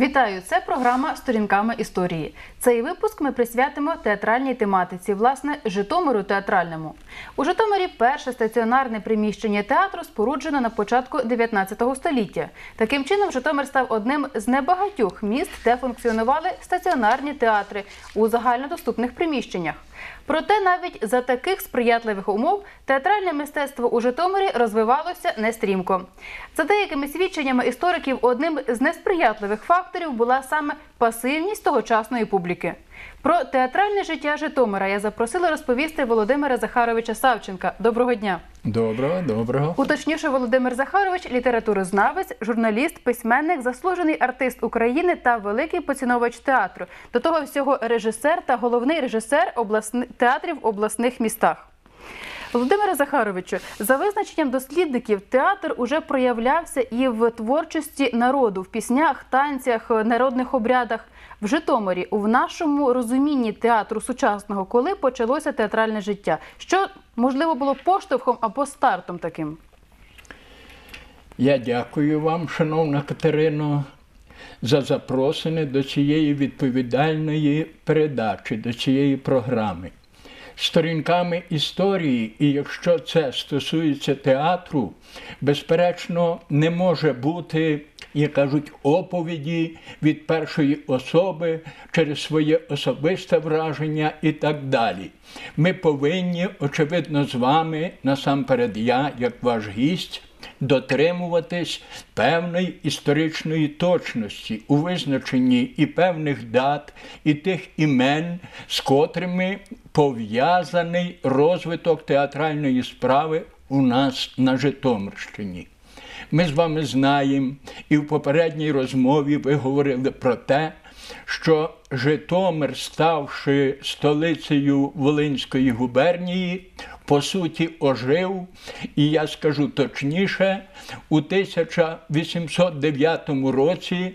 Вітаю! Це програма Сторінками історії. Цей випуск ми присвятимо театральній тематиці, власне, Житомиру театральному. У Житомирі перше стаціонарне приміщення театру споруджено на початку 19 століття. Таким чином, Житомир став одним з небагатьох міст, де функціонували стаціонарні театри у загальнодоступних приміщеннях. Проте навіть за таких сприятливих умов театральне мистецтво у Житомирі розвивалося нестрімко. За деякими свідченнями істориків, одним з несприятливих факторів була саме пасивність тогочасної публіки. Про театральне життя Житомира я запросила розповісти Володимира Захаровича Савченка. Доброго дня! Доброго, доброго. Уточніше Володимир Захарович, літературознавець, журналіст, письменник, заслужений артист України та великий поціновувач театру. До того всього режисер та головний режисер обласни... театрів в обласних містах. Володимире Захаровичу, за визначенням дослідників, театр уже проявлявся і в творчості народу, в піснях, танцях, народних обрядах. В Житомирі, у нашому розумінні театру сучасного, коли почалося театральне життя, що можливо було поштовхом або стартом таким. Я дякую вам, шановна Катерино, за запросини до цієї відповідальної передачі, до цієї програми. Сторінками історії, і якщо це стосується театру, безперечно, не може бути, як кажуть, оповіді від першої особи через своє особисте враження і так далі. Ми повинні, очевидно, з вами, насамперед, я, як ваш гість, дотримуватись певної історичної точності у визначенні і певних дат, і тих імен, з котрими пов'язаний розвиток театральної справи у нас на Житомирщині. Ми з вами знаємо, і в попередній розмові ви говорили про те, що Житомир, ставши столицею Волинської губернії, по суті, ожив, і я скажу точніше, у 1809 році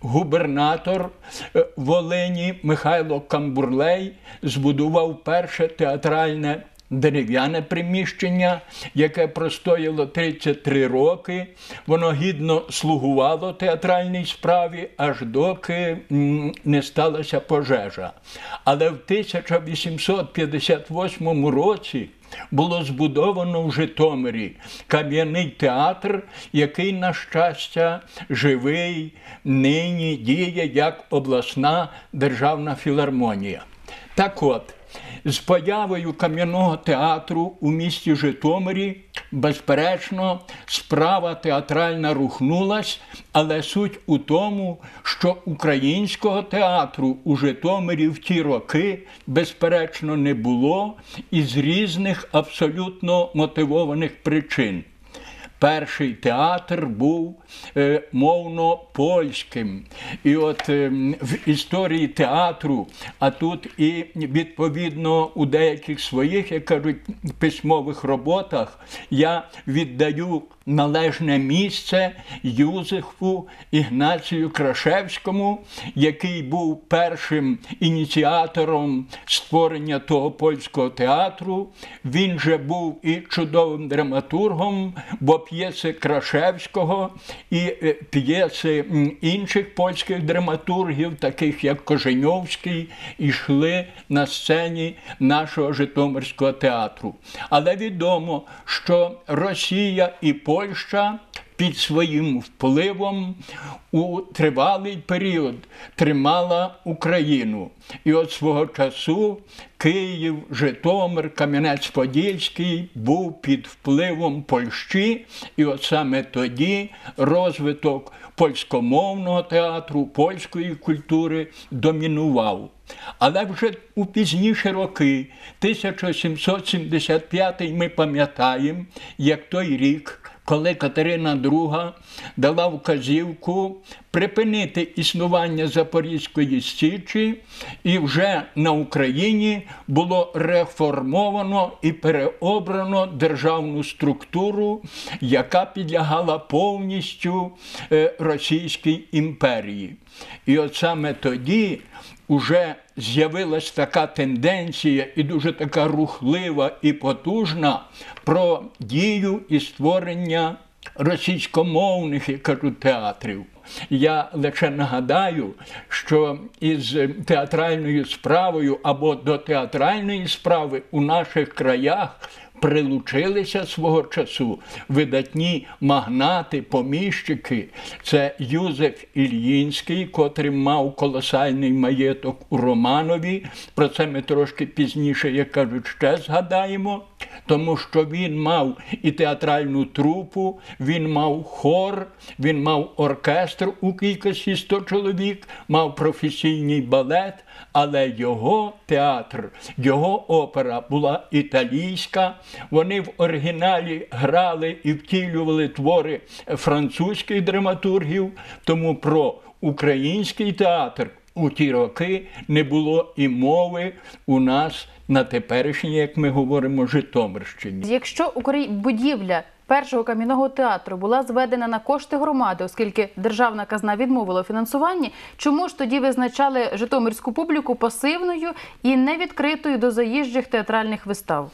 губернатор е, Волині Михайло Камбурлей збудував перше театральне дерев'яне приміщення, яке простояло 33 роки. Воно гідно слугувало театральній справі, аж доки не сталася пожежа. Але в 1858 році. Було збудовано в Житомирі кам'яний театр, який, на щастя, живий, нині діє як обласна державна філармонія. Так от, з появою кам'яного театру у місті Житомирі, безперечно, справа театральна рухнулась, але суть у тому, що українського театру у Житомирі в ті роки, безперечно, не було із різних абсолютно мотивованих причин. Перший театр був е, мовно польським. І от е, в історії театру, а тут і відповідно у деяких своїх, як кажуть, письмових роботах я віддаю належне місце Юзефу Ігнацію Крашевському, який був першим ініціатором створення того польського театру. Він же був і чудовим драматургом, бо п'єси Крашевського і е, п'єси інших польських драматургів, таких як Коженьовський, йшли на сцені нашого Житомирського театру. Але відомо, що Росія і Польща Польща під своїм впливом у тривалий період тримала Україну. І от свого часу Київ, Житомир, Кам'янець-Подільський був під впливом Польщі, і от саме тоді розвиток польськомовного театру, польської культури домінував. Але вже у пізніші роки, 1775 ми пам'ятаємо, як той рік коли Катерина II дала вказівку припинити існування Запорізької Січі, і вже на Україні було реформовано і переобрано державну структуру, яка підлягала повністю е, Російській імперії. І от саме тоді уже з'явилась така тенденція, і дуже така рухлива і потужна про дію і створення російськомовних, я кажу, театрів. Я лише нагадаю, що із театральною справою або до театральної справи у наших краях прилучилися свого часу видатні магнати, поміщики. Це Юзеф Ільїнський, котрий мав колосальний маєток у Романові. Про це ми трошки пізніше, як кажуть, ще згадаємо. Тому що він мав і театральну трупу, він мав хор, він мав оркестр у кількості 100 чоловік, мав професійний балет, але його театр, його опера була італійська. Вони в оригіналі грали і втілювали твори французьких драматургів, тому про український театр. У ті роки не було і мови у нас на теперішній, як ми говоримо, Житомирщині. Якщо будівля першого кам'яного театру була зведена на кошти громади, оскільки державна казна відмовила у фінансуванні, чому ж тоді визначали житомирську публіку пасивною і невідкритою до заїжджих театральних вистав?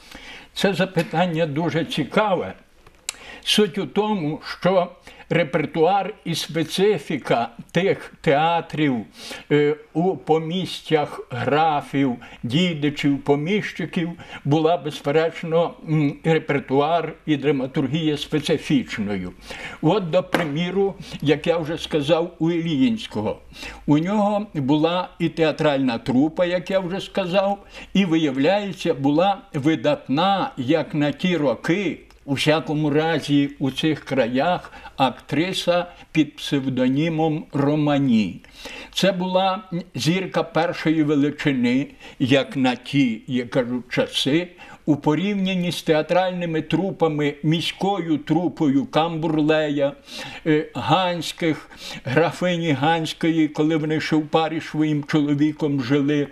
Це запитання дуже цікаве. Суть у тому, що репертуар і специфіка тих театрів е, у помістях графів, дідичів, поміщиків була безперечно репертуар і драматургія специфічною. От, до приміру, як я вже сказав, у Ільїнського. У нього була і театральна трупа, як я вже сказав, і виявляється, була видатна, як на ті роки. У всякому разі, у цих краях актриса під псевдонімом Романі. Це була зірка першої величини, як на ті, я кажу, часи. У порівнянні з театральними трупами, міською трупою Камбурлея, е, Ганських, графині Ганської, коли вони ще в парі своїм чоловіком жили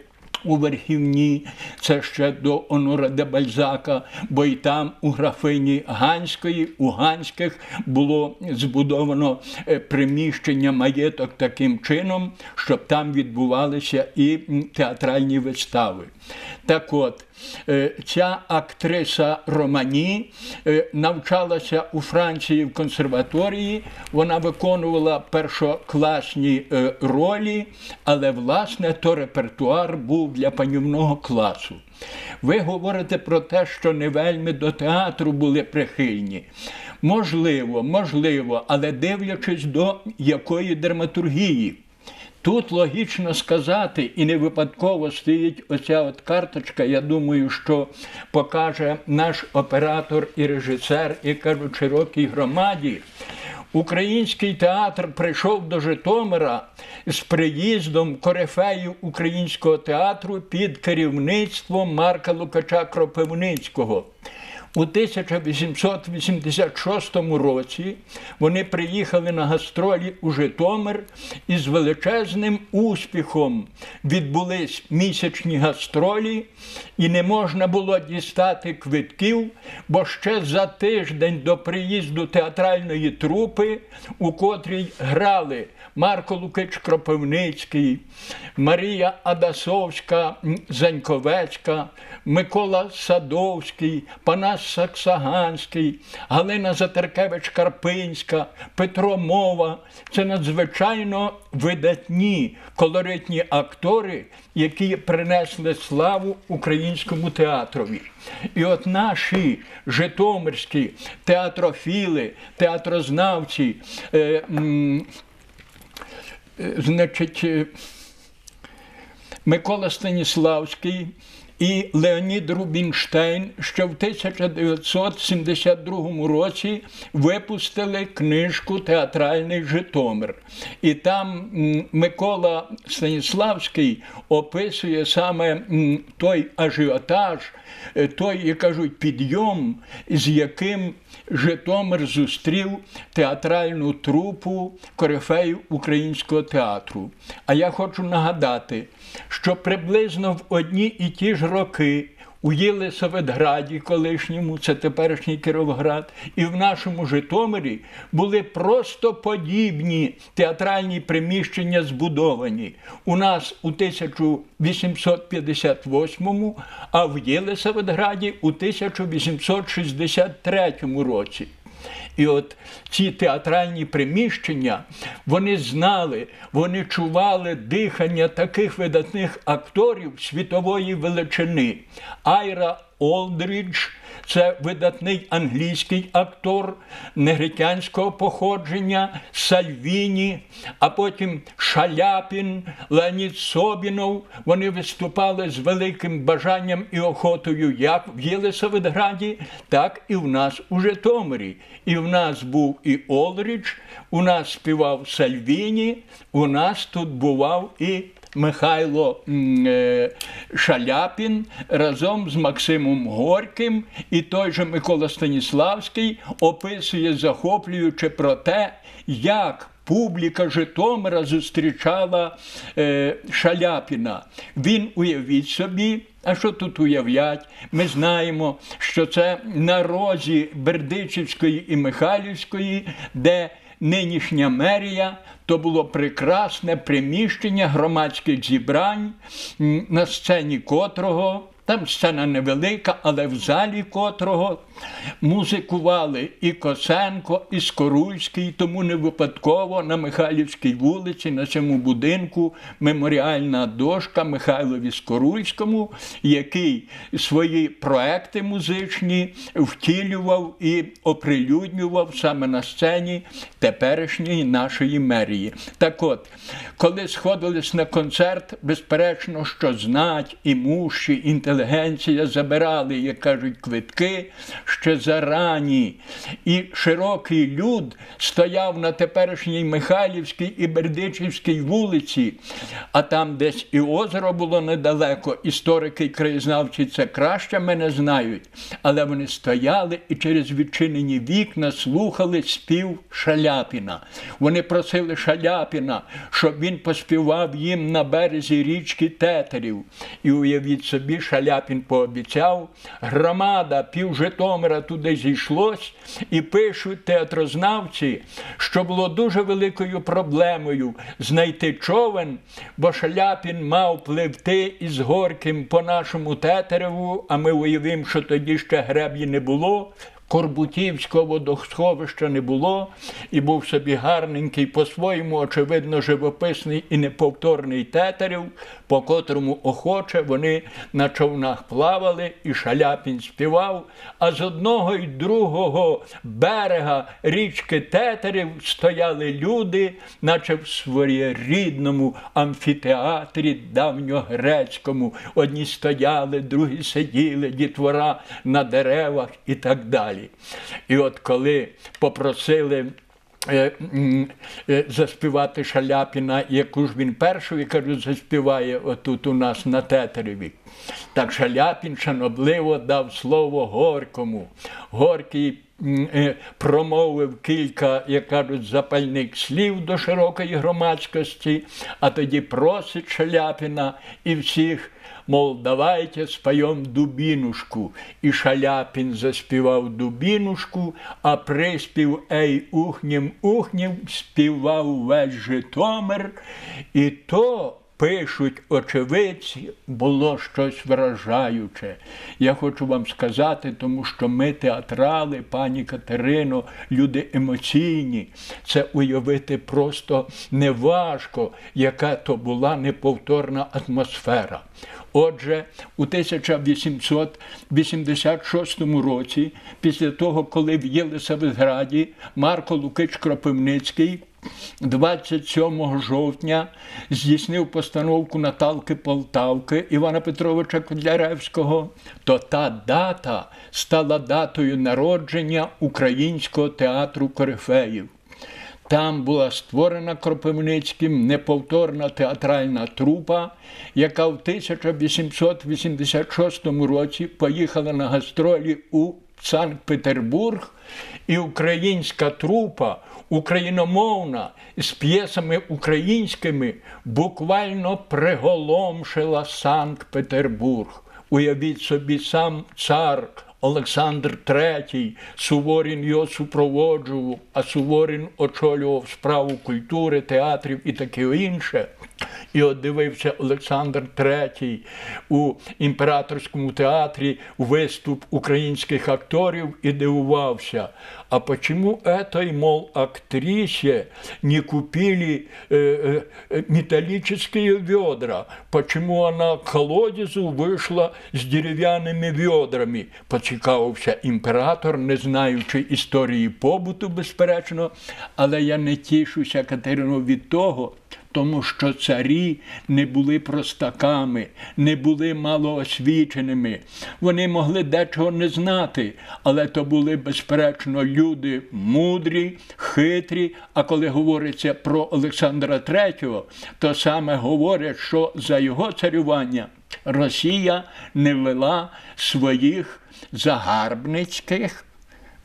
у Верхівні, це ще до Онора де Бальзака, бо й там у графині Ганської, у Ганських було збудовано е, приміщення маєток таким чином, щоб там відбувалися і театральні вистави. Так от, ця актриса Романі е, навчалася у Франції в консерваторії, вона виконувала першокласні е, ролі, але власне то репертуар був для панівного класу. Ви говорите про те, що не вельми до театру були прихильні. Можливо, можливо, але дивлячись до якої драматургії. Тут логічно сказати, і не випадково стоїть оця от карточка. Я думаю, що покаже наш оператор і режисер, і кажуть, широкій громаді. Український театр прийшов до Житомира з приїздом корифеїв українського театру під керівництвом Марка Лукача Кропивницького. У 1886 році вони приїхали на гастролі у Житомир і з величезним успіхом відбулись місячні гастролі, і не можна було дістати квитків, бо ще за тиждень до приїзду театральної трупи, у котрій грали Марко Лукич Кропивницький, Марія Адасовська, Заньковецька, Микола Садовський, Панас Саксаганський, Галина Затеркевич Карпинська, Петро Мова. Це надзвичайно видатні колоритні актори, які принесли славу українському театрові. І от наші житомирські театрофіли, театрознавці. Е, м, е, значить, е, Микола Станіславський і Леонід Рубінштейн, що в 1972 році випустили книжку Театральний Житомир. І там Микола Станіславський описує саме той ажіотаж, е, той, як кажуть, підйом, з яким Житомир зустрів театральну трупу корифеїв українського театру. А я хочу нагадати, що приблизно в одні і ті ж роки у Єлисаветграді, колишньому, це теперішній Кіровоград, і в нашому Житомирі були просто подібні театральні приміщення збудовані. У нас у 1858, а в Єлисаветграді у 1863 році. І от ці театральні приміщення, вони знали, вони чували дихання таких видатних акторів світової величини. Айра Олдрідж це видатний англійський актор негритянського походження, Сальвіні, а потім Шаляпін, Леонід Собінов. Вони виступали з великим бажанням і охотою як в Єлисаветграді, так і в нас у Житомирі. І в нас був і Олріч, у нас співав Сальвіні, у нас тут бував і Михайло е, Шаляпін разом з Максимом Горьким і той же Микола Станіславський описує захоплюючи про те, як публіка Житомира зустрічала е, Шаляпіна. Він уявіть собі. А що тут уявлять? Ми знаємо, що це на розі Бердичівської і Михайлівської, де нинішня мерія то було прекрасне приміщення громадських зібрань, на сцені котрого. Там сцена невелика, але в залі котрого музикували і Косенко, і Скоруйський, тому не випадково на Михайлівській вулиці, на цьому будинку меморіальна дошка Михайлові Скоруйському, який свої проекти музичні втілював і оприлюднював саме на сцені теперішньої нашої мерії. Так от, коли сходились на концерт, безперечно, що знать і мущі, інтелігенція забирали, як кажуть, квитки ще зарані. І широкий люд стояв на теперішній Михайлівській і Бердичівській вулиці, а там десь і озеро було недалеко. Історики і краєзнавці це краще мене знають. Але вони стояли і через відчинені вікна слухали спів Шаляпіна. Вони просили Шаляпіна, щоб він поспівав їм на березі річки Тетерів. І уявіть собі, Шаляпін пообіцяв, громада пів Житомира туди зійшлось, і пишуть театрознавці, що було дуже великою проблемою знайти човен, бо Шаляпін мав пливти із Горьким по нашому Тетереву, а ми уявимо, що тоді ще греблі не було. Корбутівського водосховища не було, і був собі гарненький, по-своєму, очевидно, живописний і неповторний тетерів, по котрому охоче вони на човнах плавали, і Шаляпін співав. А з одного і другого берега річки Тетерів стояли люди, наче в своєрідному амфітеатрі давньогрецькому. Одні стояли, другі сиділи, дітвора на деревах і так далі. І от коли попросили е, е, заспівати Шаляпіна, яку ж він першою, кажуть, заспіває отут у нас на Тетереві. Так Шаляпін шанобливо дав слово Горькому. Горький е, промовив кілька, як кажуть, запальних слів до широкої громадськості, а тоді просить Шаляпіна і всіх мол, давайте споем дубінушку. І Шаляпін заспівав дубінушку, а приспів Ей ухнім ухнім співав весь Житомир. І то. Пишуть очевидці, було щось вражаюче. Я хочу вам сказати, тому що ми театрали, пані Катерино, люди емоційні. Це уявити просто неважко, яка то була неповторна атмосфера. Отже, у 1886 році, після того, коли в Єлисаветграді Марко Лукич Кропивницький 27 жовтня здійснив постановку Наталки Полтавки Івана Петровича Котляревського, то та дата стала датою народження Українського театру корифеїв. Там була створена Кропивницьким неповторна театральна трупа, яка в 1886 році поїхала на гастролі у Санкт-Петербург, і українська трупа, україномовна, з п'єсами українськими, буквально приголомшила Санкт-Петербург. Уявіть собі, сам цар Олександр III, Суворін його супроводжував, а Суворін очолював справу культури, театрів і таке інше. І от дивився Олександр III у імператорському театрі виступ українських акторів і дивувався. А почему этой, мол, актрисе не купили э, э, э, металлические ведра? Почему она к колодезу вийшла з дерев'яними ведрами? Поцікавився імператор, не знаючи історії побуту, безперечно, але я не тішуся, Катерино, від того, тому що царі не були простаками, не були малоосвіченими. Вони могли дечого не знати, але то були, безперечно, люди мудрі, хитрі. А коли говориться про Олександра III, то саме говорять, що за його царювання Росія не вела своїх загарбницьких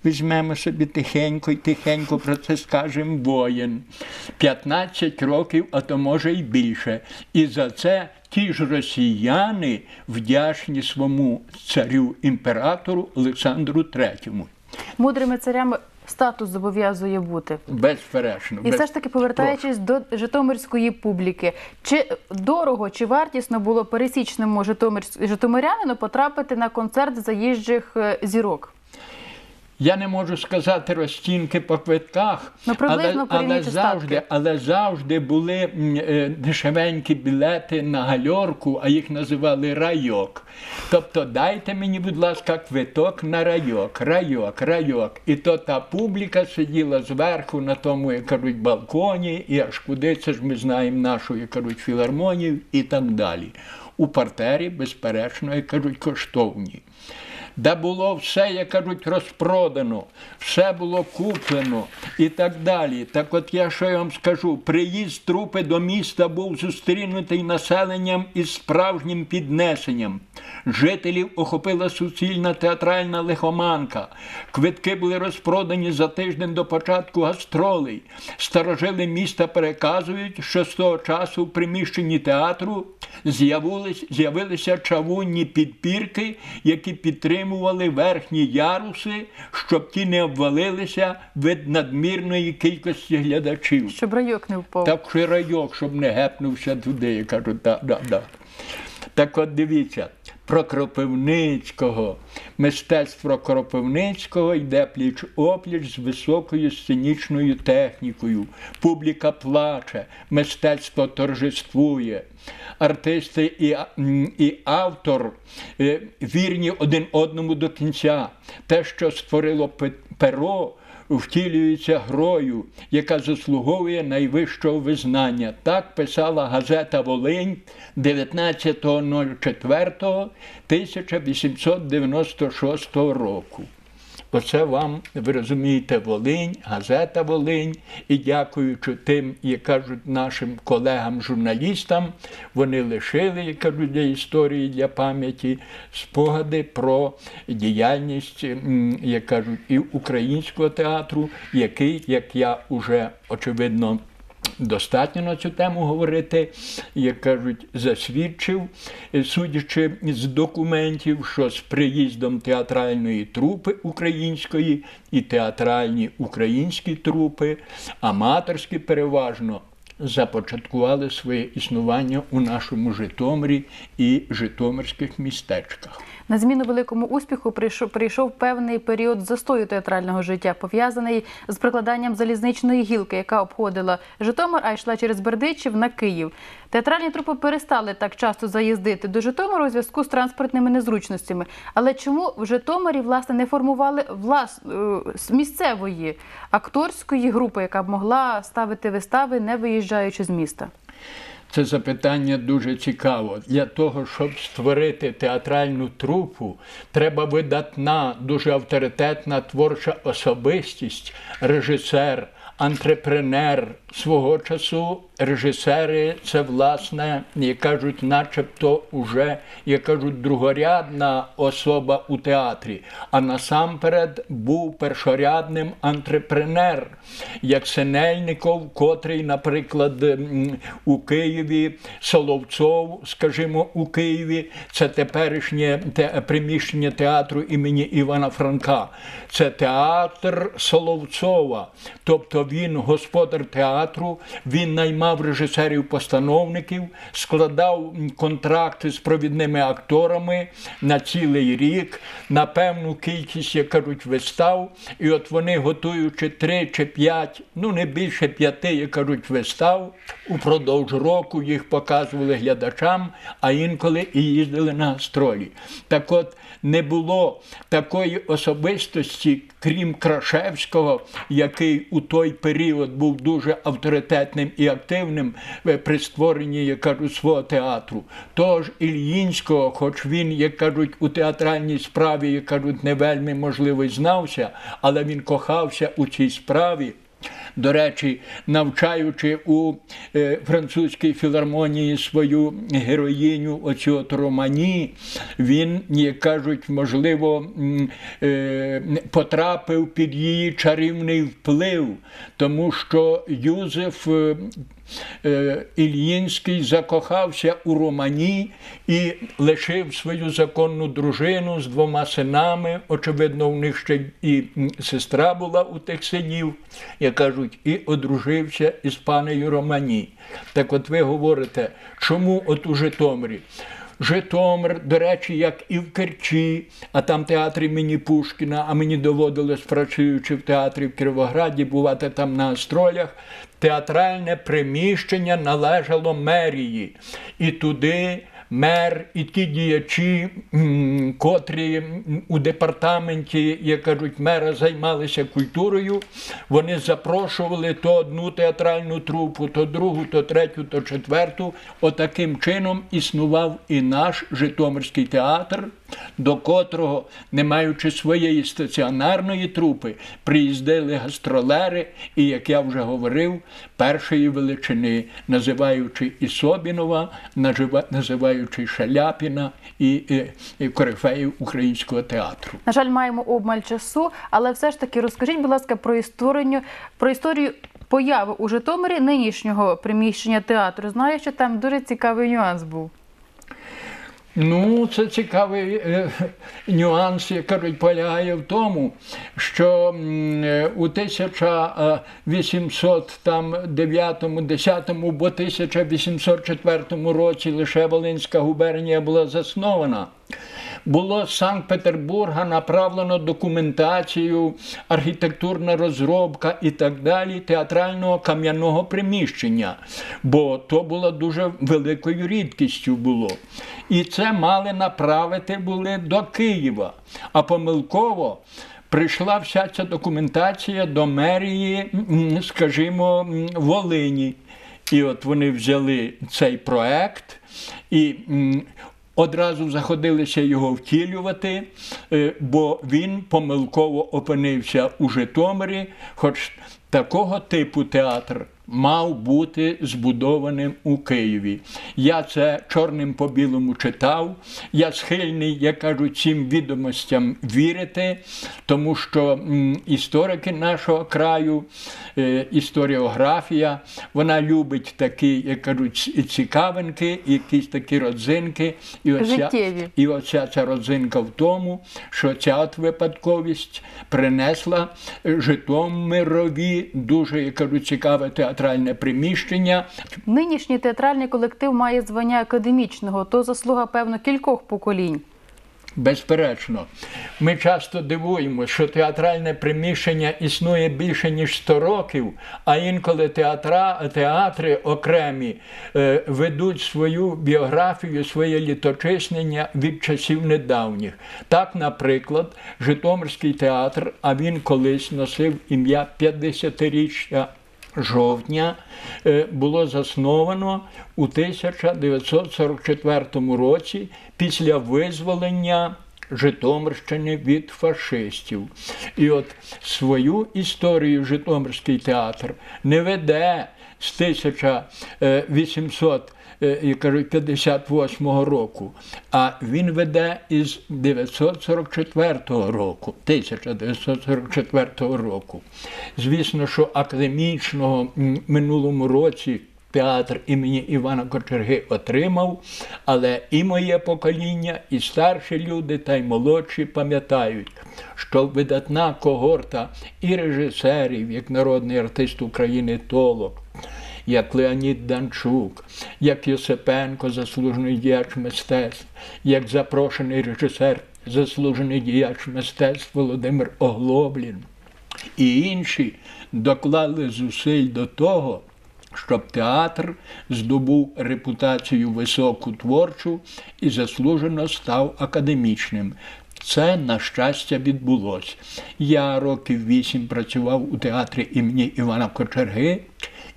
Візьмемо собі тихенько і тихенько про це скажемо воїн. 15 років, а то може й більше. І за це ті ж росіяни вдячні своєму царю імператору Олександру III. Мудрими царями статус зобов'язує бути. Безперечно. І без- все ж таки, повертаючись до житомирської публіки, чи дорого чи вартісно було пересічному житомирянину потрапити на концерт заїжджих е, зірок? Я не можу сказати розцінки по квитках, Ну, але, але, завжди, але завжди були е, дешевенькі білети на гальорку, а їх називали райок. Тобто дайте мені, будь ласка, квиток на райок, райок, райок. І то та публіка сиділа зверху на тому, як кажуть, балконі, і аж куди це ж ми знаємо нашу, як кажуть, філармонію і так далі. У партері, безперечно, як кажуть, коштовні де було все, як кажуть, розпродано, все було куплено і так далі. Так от я що я вам скажу, приїзд трупи до міста був зустрінутий населенням із справжнім піднесенням. Жителів охопила суцільна театральна лихоманка. Квитки були розпродані за тиждень до початку гастролей. Старожили міста переказують, що з того часу в приміщенні театру з'явилися чавунні підпірки, які підтримували верхні яруси, щоб ті не обвалилися від надмірної кількості глядачів. Щоб райок не впав. Так що райок, щоб не гепнувся туди. Я кажу, да, да, да. Так от дивіться, про Кропивницького. Мистецтво Кропивницького йде пліч опліч з високою сценічною технікою. Публіка плаче, мистецтво торжествує. Артисти і, і автор е, вірні один одному до кінця. Те, що створило перо, втілюється грою, яка заслуговує найвищого визнання. Так писала газета Волинь 19.04.1896 року. Оце вам, ви розумієте, Волинь, газета Волинь. І дякуючи тим, як кажуть нашим колегам-журналістам, вони лишили, як кажуть, для історії, для пам'яті спогади про діяльність, як кажуть, і українського театру, який, як я уже очевидно. Достатньо на цю тему говорити, як кажуть, засвідчив, судячи з документів, що з приїздом театральної трупи української і театральні українські трупи, аматорські переважно, започаткували своє існування у нашому Житомирі і житомирських містечках. На зміну великому успіху прийшов, прийшов певний період застою театрального життя, пов'язаний з прикладанням залізничної гілки, яка обходила Житомир, а йшла через Бердичів на Київ. Театральні трупи перестали так часто заїздити до Житомиру у зв'язку з транспортними незручностями. Але чому в Житомирі власне не формували влас... е, місцевої акторської групи, яка б могла ставити вистави, не виїжджаючи з міста? Це запитання дуже цікаво. Для того, щоб створити театральну трупу, треба видатна, дуже авторитетна творча особистість, режисер, антрепренер свого часу. Режисери це власне, як кажуть, начебто уже, як кажуть, другорядна особа у театрі. А насамперед був першорядним антрепренер, як Синельников, котрий, наприклад, у Києві, Соловцов, скажімо, у Києві, це теперішнє те, приміщення театру імені Івана Франка. Це театр Соловцова. Тобто він господар театру, він наймав наймав режисерів-постановників, складав контракти з провідними акторами на цілий рік, на певну кількість, як кажуть, вистав. І от вони, готуючи три чи п'ять, ну не більше п'яти, як кажуть, вистав, упродовж року їх показували глядачам, а інколи і їздили на гастролі. Так от не було такої особистості, крім Крашевського, який у той період був дуже авторитетним і активним е, при створенні, як кажуть, свого театру. Тож Ільїнського, хоч він, як кажуть, у театральній справі, як кажуть, не вельми можливо знався, але він кохався у цій справі. До речі, навчаючи у е, французькій філармонії свою героїню, оцю от Романі, він, як кажуть, можливо, е, потрапив під її чарівний вплив, тому що Юзеф е, Ільїнський закохався у Романі і лишив свою законну дружину з двома синами. Очевидно, у них ще і сестра була у тих синів, як кажуть, і одружився із панею Романі. Так от ви говорите, чому от у Житомирі? Житомир, до речі, як і в Керчі, а там театр імені Пушкіна, а мені доводилось, працюючи в театрі в Кіровограді, бувати там на гастролях. Театральне приміщення належало мерії. І туди мер і ті діячі, котрі у департаменті, як кажуть, мера займалися культурою, вони запрошували то одну театральну трупу, то другу, то третю, то четверту. Отаким чином існував і наш Житомирський театр, до котрого, не маючи своєї стаціонарної трупи, приїздили гастролери, і, як я вже говорив, першої величини, називаючи і Собінова, називаючи Шаляпіна і, і, і корифеїв українського театру. На жаль, маємо обмаль часу, але все ж таки розкажіть, будь ласка, про історію, про історію появи у Житомирі нинішнього приміщення театру. Знаю, що там дуже цікавий нюанс був. Ну, це цікавий е, нюанс, як кажуть, полягає в тому, що е, у 1809, 10 бо 1804 році лише Волинська губернія була заснована. Було з Санкт-Петербурга направлено документацію, архітектурна розробка і так далі театрального кам'яного приміщення, бо то було дуже великою рідкістю було. І це мали направити були до Києва, а помилково. Прийшла вся ця документація до мерії, скажімо, Волині. І от вони взяли цей проект і одразу заходилися його втілювати, е, бо він помилково опинився у Житомирі, хоч такого типу театр мав бути збудованим у Києві. Я це чорним по білому читав. Я схильний, як кажуть, цим відомостям вірити, тому що історики нашого краю, е, історіографія, вона любить такі, як кажуть, цікавинки, якісь такі родзинки. І оця, і оця ця родзинка в тому, що ця от випадковість принесла Житомирові дуже, як кажуть, цікаве театральне приміщення. Нинішній театральний колектив має звання академічного, то заслуга, певно, кількох поколінь. Безперечно, ми часто дивуємося, що театральне приміщення існує більше ніж 100 років, а інколи театра, театри окремі е, ведуть свою біографію, своє літочиснення від часів недавніх. Так, наприклад, Житомирський театр, а він колись носив ім'я 50-річчя жовтня е, було засновано у 1944 році після визволення Житомирщини від фашистів. І от свою історію Житомирський театр не веде з 1800 е, я кажу, 58 року, а він веде із 944 року, 1944 року. Звісно, що академічного минулому році театр імені Івана Кочерги отримав, але і моє покоління, і старші люди, та й молодші пам'ятають, що видатна когорта і режисерів, як народний артист України Толок, як Леонід Данчук, як Йосипенко, заслужений діяч мистецтв, як запрошений режисер, заслужений діяч мистецтв Володимир Оглоблін і інші доклали зусиль до того, щоб театр здобув репутацію високу творчу і заслужено став академічним. Це, на щастя, відбулося. Я років вісім працював у театрі імені Івана Кочерги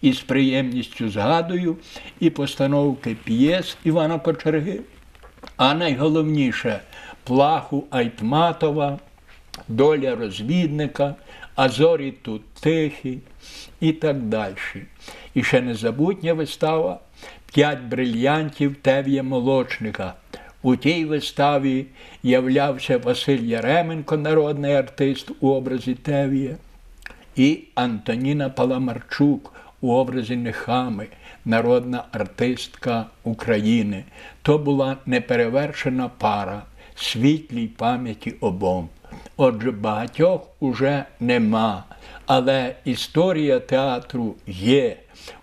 і з приємністю згадую і постановки п'єс Івана Кочерги, а найголовніше плаху Айтматова, доля розвідника, а зорі тут тихі і так далі. І ще незабутня вистава П'ять брильянтів Тев'я Молочника. У тій виставі являвся Василь Яременко, народний артист у образі Тев'я, і Антоніна Паламарчук у образі Нехами, народна артистка України. То була неперевершена пара, світлій пам'яті обом. Отже, багатьох уже нема, але історія театру є.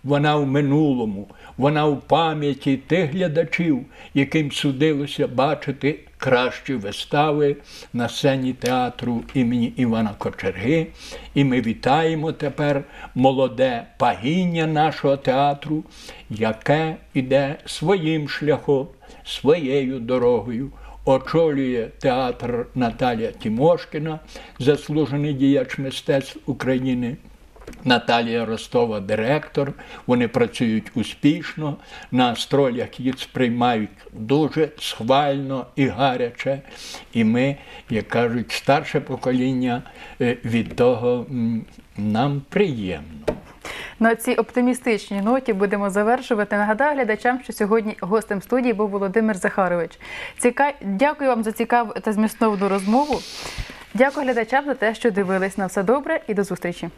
Вона в минулому, вона в пам'яті тих глядачів, яким судилося бачити кращі вистави на сцені театру імені Івана Кочерги. І ми вітаємо тепер молоде пагіння нашого театру, яке іде своїм шляхом, своєю дорогою. Очолює театр Наталія Тімошкіна, заслужений діяч мистецтв України. Наталія Ростова, директор. Вони працюють успішно, на стролях їх сприймають дуже схвально і гаряче. І ми, як кажуть, старше покоління е, від того нам приємно. На цій оптимістичній ноті будемо завершувати. Нагадаю глядачам, що сьогодні гостем студії був Володимир Захарович. Ціка... Дякую вам за цікаву та змістовну розмову. Дякую глядачам за те, що дивились на все добре і до зустрічі.